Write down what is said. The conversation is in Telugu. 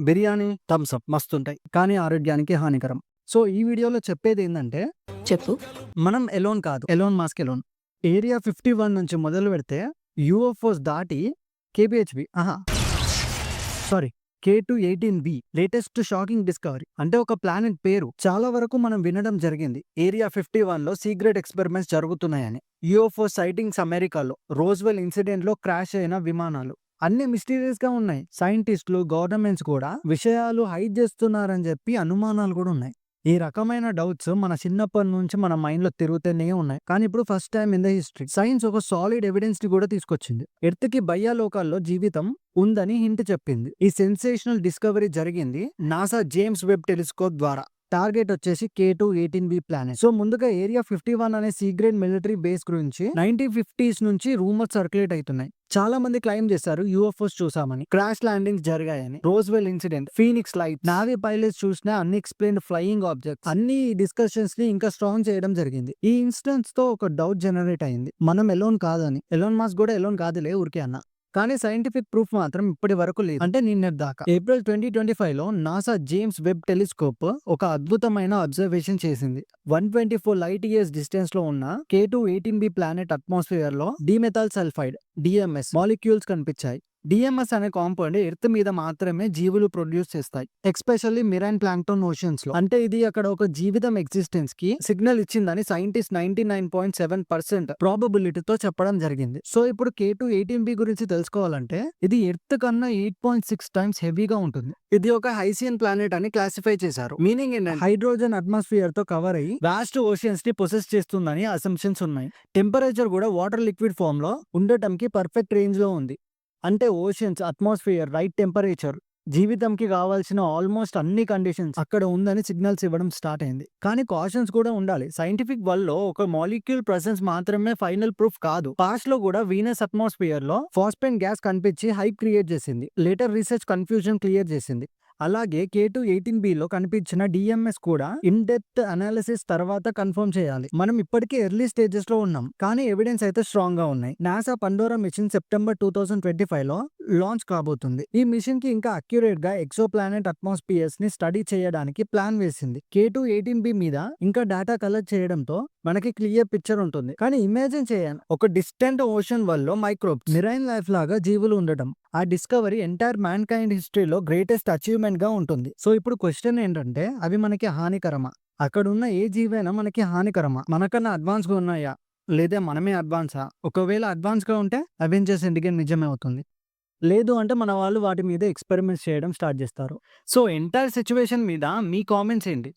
బిర్యానీ థమ్స్ అప్ మస్తుంటాయి కానీ ఆరోగ్యానికి హానికరం. సో ఈ వీడియోలో చెప్పేది ఏంటంటే చెప్పు. మనం ఎలోన్ కాదు Elon Musk Elon. Area fifty one నుంచి మొదలు పెడితే యూఎఫ్ఓస్ దాటి కేబిహెచ్బి ఆహా. Sorry K two eighteen B latest shocking discovery. అంటే ఒక ప్లానెట్ పేరు. చాలా వరకు మనం వినడం జరిగింది ఏరియా ఫిఫ్టీ వన్లో సీక్రెట్ ఎక్స్పెరిమెంట్స్ జరుగుతున్నాయని. యూఎఫ్ఓ సైటింగ్స్ అమెరికాలో రోజ్వెల్ ఇన్సిడెంట్లో క్రాష్ అయిన విమానాలు. అన్ని మిస్టీరియస్గా ఉన్నాయి. సైంటిస్టులు గవర్నమెంట్స్ కూడా విషయాలు హైడ్ చేస్తున్నారని చెప్పి అనుమానాలు కూడా ఉన్నాయి. ఈ రకమైన డౌట్స్ మన చిన్నప్పటి నుంచి మన మైండ్లో తిరుగుతూనే ఉన్నాయి. కానీ ఇప్పుడు first time in the history science ఒక సాలిడ్ ఎవిడెన్స్ని కూడా తీసుకొచ్చింది. ఎర్త్కి లోకాల్లో జీవితం ఉందని హింట్ చెప్పింది. ఈ సెన్సేషనల్ డిస్కవరీ జరిగింది నాసా జేమ్స్ వెబ్ టెలిస్కోప్ ద్వారా. టార్గెట్ వచ్చేసి K two eighteen B planet so ముందుగా ఏరియా ఫిఫ్టీ వన్ అనే సీక్రెట్ మిలిటరీ బేస్ గురించి నైన్టీన్ ఫిఫ్టీస్ నుంచి రూమర్స్ సర్క్యులేట్ అవుతున్నాయి చాలా మంది క్లైమ్ చేశారు యూఎఫ్ఓస్ చూసామని. క్రాష్ ల్యాండింగ్స్ జరిగాయని. Roswell incident. Phoenix light navy pilots చూసిన అన్ఎక్స్ప్లెయిన్డ్ ఫ్లయింగ్ ఆబ్జెక్ట్స్. అన్ని డిస్కషన్స్ని ఇంకా స్ట్రాంగ్ చేయడం జరిగింది. ఈ ఇన్సిడెంట్స్తో ఒక డౌట్ జనరేట్ అయింది. మనం ఎలోన్ కాదని. ఎలోన్ మాస్ కూడా ఎలోన్ కాదులే ఊరికే అన్న. కానీ సైంటిఫిక్ ప్రూఫ్ మాత్రం ఇప్పటి వరకు లేదు. అంటే నిన్న దాకా. ఏప్రిల్ ట్వంటీ ట్వంటీ ఫైవ్లో నాసా జేమ్స్ వెబ్ టెలిస్కోప్ ఒక అద్భుతమైన అబ్జర్వేషన్ చేసింది. One twenty four light years డిస్టెన్స్లో ఉన్న K two eighteen B planet అట్మాస్ఫియర్లో dimethyl sulphide DMS molecules కనిపించాయి. డిఎంఎస్ అనే కాంపౌండ్ ఎర్త్ మీద మాత్రమే జీవులు ప్రొడ్యూస్ చేస్తాయి. ఎక్స్పెషల్లీ మిరైన్ ప్లాంక్టోన్ ఓషన్స్లో. అంటే ఇది అక్కడ ఒక జీవితం ఎగ్జిస్టెన్స్కి సిగ్నల్ ఇచ్చిందని scientist ninety nine point seven percent ప్రాబబిలిటీతో చెప్పడం జరిగింది. సో ఇప్పుడు కే టూ ఎయిటీన్ బి గురించి తెలుసుకోవాలంటే ఇది ఎర్త్ కన్నా ఎయిట్ పాయింట్ సిక్స్ టైమ్స్ హెవీగా ఉంటుంది. ఇది ఒక హైసియన్ ప్లానెట్ అని క్లాసిఫై చేశారు. మీనింగ్ ఏంటంటే హైడ్రోజన్ అట్మాస్ఫియర్తో కవర్ అయ్యి వాస్ట్ ఓషియన్స్ని ప్రొసెస్ చేస్తుందని అసంప్షన్స్ ఉన్నాయి. టెంపరేచర్ కూడా వాటర్ లిక్విడ్ ఫామ్లో ఉండటంకి పర్ఫెక్ట్ రేంజ్లో ఉంది. అంటే ఓషన్స్ అట్మాస్ఫియర్ రైట్ టెంపరేచర్ జీవితంకి కావాల్సిన ఆల్మోస్ట్ అన్ని కండిషన్స్ అక్కడ ఉందని సిగ్నల్స్ ఇవ్వడం స్టార్ట్ అయింది. కానీ కాషన్స్ కూడా ఉండాలి. సైంటిఫిక్ వల్ల ఒక మాలిక్యూల్ ప్రెసెన్స్ మాత్రమే ఫైనల్ ప్రూఫ్ కాదు. పాస్ట్లో కూడా వీనస్ అట్మాస్ఫియర్లో ఫాస్పెన్ గ్యాస్ కనిపించి హైప్ క్రియేట్ చేసింది. లేటర్ రీసెర్చ్ కన్ఫ్యూజన్ క్లియర్ చేసింది. అలాగే కే టూ ఎయిటీన్ బిలో కనిపించిన డిఎంఎస్ కూడా ఇన్ డెప్త్ అనాలిసిస్ తర్వాత కన్ఫర్మ్ చేయాలి. మనం ఇప్పటికే ఎర్లీ స్టేజెస్లో ఉన్నాం. కానీ ఎవిడెన్స్ అయితే స్ట్రాంగ్గా ఉన్నాయి. NASA Pandora mission September two thousand twenty ఫైవ్లో లాంచ్ కాబోతుంది. ఈ మిషన్కి ఇంకా అక్యురేట్గా ఎక్సో ప్లానెట్ అట్మాస్ఫియర్స్ని స్టడీ చేయడానికి ప్లాన్ వేసింది. కే టూ ఎయిటీన్ బి మీద ఇంకా డేటా కలెక్ట్ చేయడంతో మనకి క్లియర్ పిక్చర్ ఉంటుంది. కానీ ఇమాజిన్ చేయాలి. ఒక డిస్టెంట్ ఓషన్ వల్ల మైక్రోబ్ మిరైన్ లైఫ్ లాగా జీవులు ఉండటం. ఆ డిస్కవరీ ఎంటైర్ మ్యాన్ కైండ్ హిస్టరీలో గ్రేటెస్ట్ అచీవ్మెంట్గా ఉంటుంది. సో ఇప్పుడు క్వశ్చన్ ఏంటంటే అవి మనకి హానికరమా? అక్కడ ఉన్న ఏ జీవైనా మనకి హానికరమా? మనకన్నా అడ్వాన్స్గా ఉన్నాయా? లేదా మనమే అడ్వాన్సా ఒకవేళ అడ్వాన్స్గా ఉంటే అవెంజర్స్ ఎండిగే నిజమే అవుతుంది. లేదు అంటే మన వాళ్ళు వాటి మీద ఎక్స్పెరిమెంట్స్ చేయడం స్టార్ట్ చేస్తారు. సో ఎంటైర్ సిచ్యువేషన్ మీద మీ కామెంట్స్ ఏంటి?